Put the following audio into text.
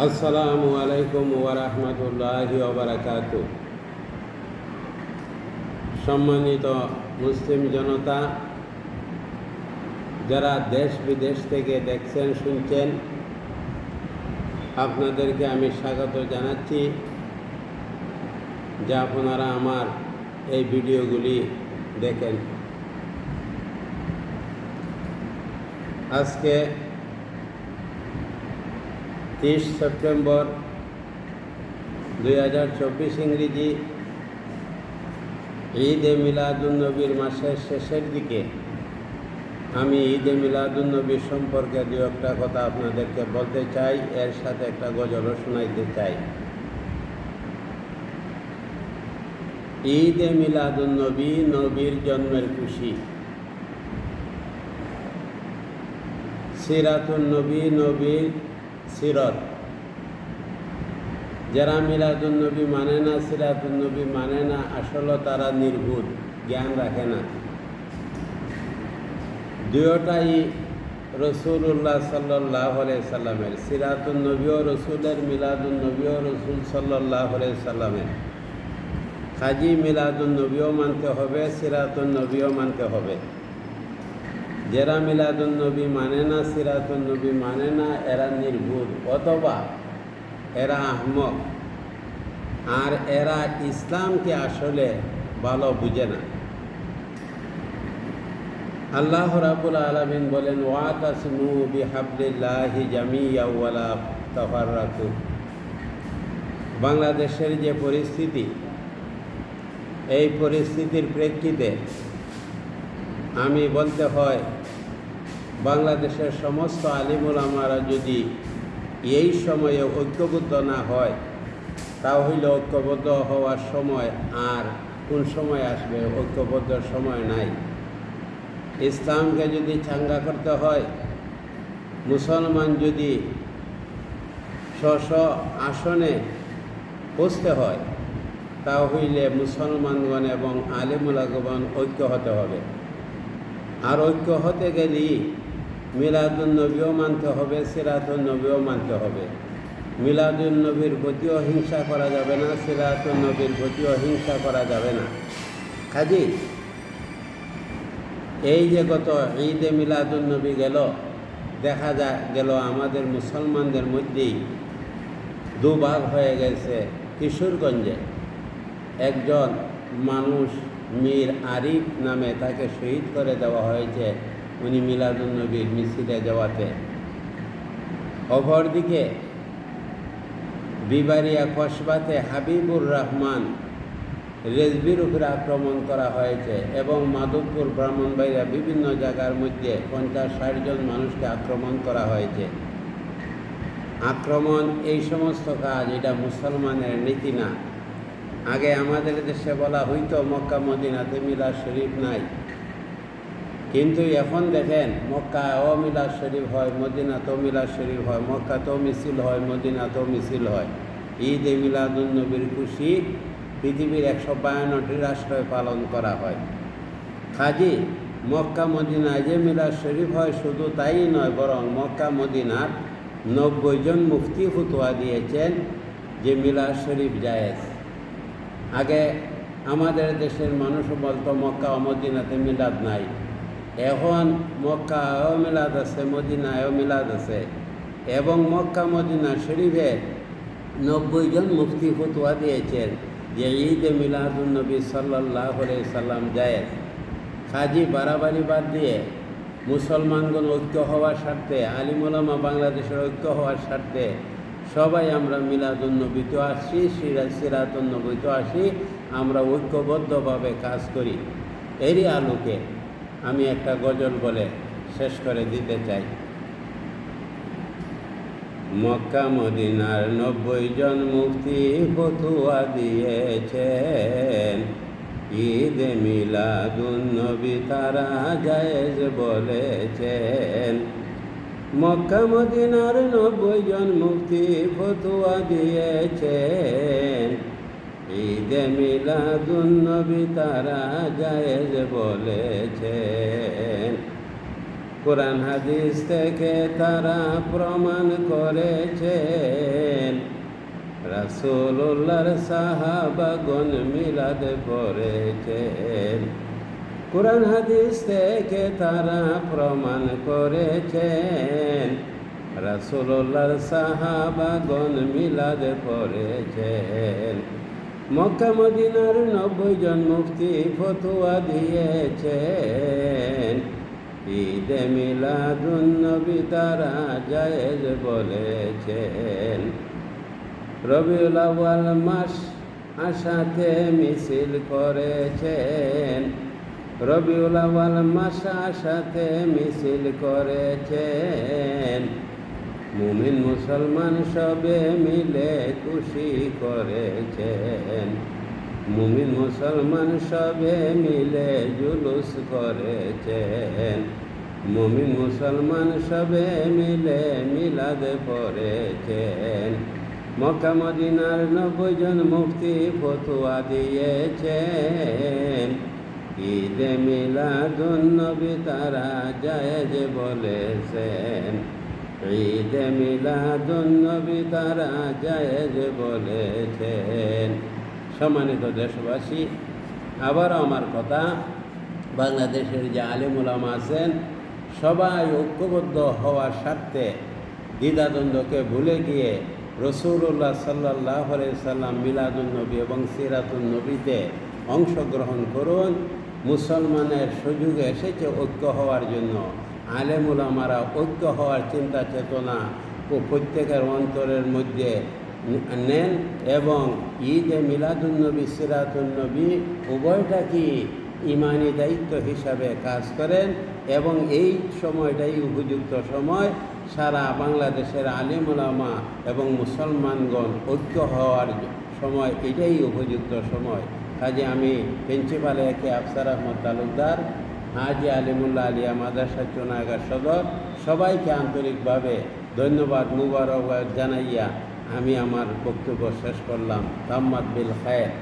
আসসালামু আলাইকুম ওরহমতুল্লাহ ওবরাকাত সম্মানিত মুসলিম জনতা, যারা দেশ বিদেশ থেকে দেখছেন, শুনছেন, আপনাদেরকে আমি স্বাগত জানাচ্ছি, যে আপনারা আমার এই ভিডিওগুলি দেখেন। আজকে তিরিশ সেপ্টেম্বর দুই হাজার চব্বিশ ইংরেজি। ঈদ এ মিলাদুন্নবীর মাসের শেষের দিকে আমি ঈদ এ মিলাদুন্নবীর সম্পর্কে দু একটা কথা আপনাদেরকে বলতে চাই, এর সাথে একটা গজলও শোনাইতে চাই। ঈদ এ মিলাদুন্নবী নবীর জন্মের খুশি। সিরাতুন নবী নবীর সিরত। যারা মিলাদুল নবী মানে না সিরাতুল নবী মানে না, আসলে তারা নির্ভুল, জ্ঞান রাখে না। দুয়োটাই রসুল্লাহ সাল্লাহ সাল্লামের সিরাতুল নবীও রসুলের মিলাদুল নবীও রসুল সাল্লাহ সাল্লামের। কাজী মিলাদুল নবীও মানতে হবে সিরাতুল নবীও মানতে হবে। যারা মিলাদুল নবী মানে না সিরাতুল নবী মানে না, এরা নির্ভুল অথবা এরা আহমক। আর এরা ইসলামকে আসলে ভালো বুঝে না। আল্লাহ রাবুল আলমিন বলেন ওয়াতাসমু বিহাবলিল্লাহি জামিয়া ওয়ালা তাফাররাকু। বাংলাদেশের যে পরিস্থিতি, এই পরিস্থিতির প্রেক্ষিতে আমি বলতে হয় বাংলাদেশের সমস্ত আলিমুল আমারা যদি এই সময়ে ঐক্যবদ্ধ না হয়, তাহলে ঐক্যবদ্ধ হওয়ার সময় আর কোন সময় আসবে? ঐক্যবদ্ধ সময় নাই। ইসলামকে যদি চাঙ্গা করতে হয়, মুসলমান যদি স্ব আসনে বসতে হয় তা হইলে মুসলমানগণ এবং আলিমুলাগণ ঐক্য হতে হবে। আর ঐক্য হতে গেলেই মিলাদুল নবীও মানতে হবে সিরাতুলনবীও মানতে হবে। মিলাদুল নবীর প্রতিও হিংসা করা যাবে না সিরাতুল নবীর প্রতিও হিংসা করা যাবে না। কাজী, এই যে গত ঈদে মিলাদুল নবী গেল, দেখা যা গেল আমাদের মুসলমানদের মধ্যেই দুভাগ হয়ে গেছে কিশোরগঞ্জে। একজন মানুষ মীর আরিফ নামে তাকে শহীদ করে দেওয়া হয়েছে। উনি মিলাদুলনবীর মিছিলে যাওয়াতে অপরদিকে বিবারিয়া কসবাতে হাবিবুর রহমান রেজবির উপরে আক্রমণ করা হয়েছে এবং মাধবপুর ব্রাহ্মণবাড়িয়া বিভিন্ন জায়গার মধ্যে পঞ্চাশ ষাট জন মানুষকে আক্রমণ করা হয়েছে। আক্রমণ এই সমস্ত কাজ এটা মুসলমানের নীতি না। আগে আমাদের দেশে বলা হইতো মক্কা মদিনাতে মিলাদ শরীফ নাই। কিন্তু এখন দেখেন, মক্কা, ও মিলাদ শরীফ হয় মদিনাতেও মিলাদ শরীফ হয় মক্কাতেও মিছিল হয় মদিনাতেও মিছিল হয়। ঈদ এ মিলাদুলনবীর খুশি পৃথিবীর একশো বায়ান্নটি রাষ্ট্রে পালন করা হয়। কাজী মক্কা মদিনায় যে মিলাদ শরীফ হয়, শুধু তাই নয়, বরং মক্কা, মদিনার নব্বই জন মুফতি ফুতুয়া দিয়েছেন যে মিলাদ শরীফ জায়েজ। আগে আমাদের দেশের মানুষ বলতো, মক্কা ও মদিনাতে মিলাদ নাই। এখন মক্কা মক্কাও মিলাদ আছে, মদিনা মদিনায়ও মিলাদ আছে। এবং মক্কা মদিনা শরীফের নব্বই জন মুফতি ফতুয়া দিয়েছেন যে ঈদে মিলাদুলনবী সাল্লাহ সাল্লাম জায়েজ খাজি বাড়াবাড়ি বাদ দিয়ে মুসলমানগণ ঐক্য হওয়ার স্বার্থে, আলিমুলামা বাংলাদেশের ঐক্য হওয়ার স্বার্থে সবাই আমরা মিলাদুন্নবীতে আসি সিরা সিরাতুন্নবীতে আসি, আমরা ঐক্যবদ্ধভাবে কাজ করি। এরই আলোকে আমি একটা গজল বলে শেষ করে দিতে চাই। মক্কা মদিনার নব্বই জন মুক্তি ফতুয়া দিয়েছেন। ঈদ মিলাদুন্নবী তারা জায়েজ বলেছেন। মক্কা মদিনার নব্বই জন মুক্তি ফতুয়া দিয়েছেন। ঈদে মিলাদুন্নবী তারা জায়েজ বলেছেন কোরআন হাদিস থেকে তারা প্রমাণ করেছেন। রাসূলুল্লাহর সাহাবাগণ মিলাদ পড়েছেন। কোরআন হাদিস থেকে তারা প্রমাণ করেছেন। রাসূলুল্লাহর সাহাবাগণ মিলাদ পড়েছেন। মক্কা মদিনার নব্বই জন মুফতি ফতুয়া দিয়েছেন। ঈদে মিলাদুন নবী তারা জায়েজ বলেছেন। রবিউল আউয়াল মাস আশাতে মিছিল করেছেন। রবিউল আউয়াল মাস আশাতে মিছিল করেছেন। মুমিন মুসলমান সবে মিলে খুশি করেছেন। মুমিন মুসলমান সবে মিলে জুলুস করেছেন। মুমিন মুসলমান সবে মিলে মিলাদ পড়েছেন। মক্কা মদিনার নব্বই জন মুক্তি ফতুয়া দিয়েছেন। ঈদে মিলাদুন নবী তারা জায়েজ বলেছেন। ঈদে মিলাদুন নবী তারা জায়েজ বলেছেন। সম্মানিত দেশবাসী আবার আমার কথা, বাংলাদেশের যে আলিমুলামা আছেন, সবাই ঐক্যবদ্ধ হওয়ার স্বার্থে দ্বিধাদ্বন্দ্বকে ভুলে গিয়ে রসুল্লাহ সাল্লাহ সাল্লাম মিলাদুলনবী এবং সিরাতুলনবীতে অংশগ্রহণ করুন। মুসলমানের সুযোগ এসেছে ঐক্য হওয়ার জন্য। আলেমুলামারা ঐক্য হওয়ার চিন্তা চেতনা ও প্রত্যেকের অন্তরের মধ্যে নেন এবং ঈদে মিলাদুলনবী সিরাতুলনবী উভয়টা কি ইমানি দায়িত্ব হিসাবে কাজ করেন এবং এই সময়টাই উপযুক্ত সময়? সারা বাংলাদেশের আলিমুলামা এবং মুসলমানগণ ঐক্য হওয়ার সময়, এটাই উপযুক্ত সময়। কাজে আমি প্রিন্সিপাল একে আফসার আহমদ তালুকদার হাজি আলিমুল্লাহ আলিয়া মাদ্রাসা চুনাগার সদর, সবাইকে আন্তরিকভাবে ধন্যবাদ মুবারক জানাইয়া আমি আমার বক্তব্য শেষ করলাম। তাম্মাদ বিল খায়ের।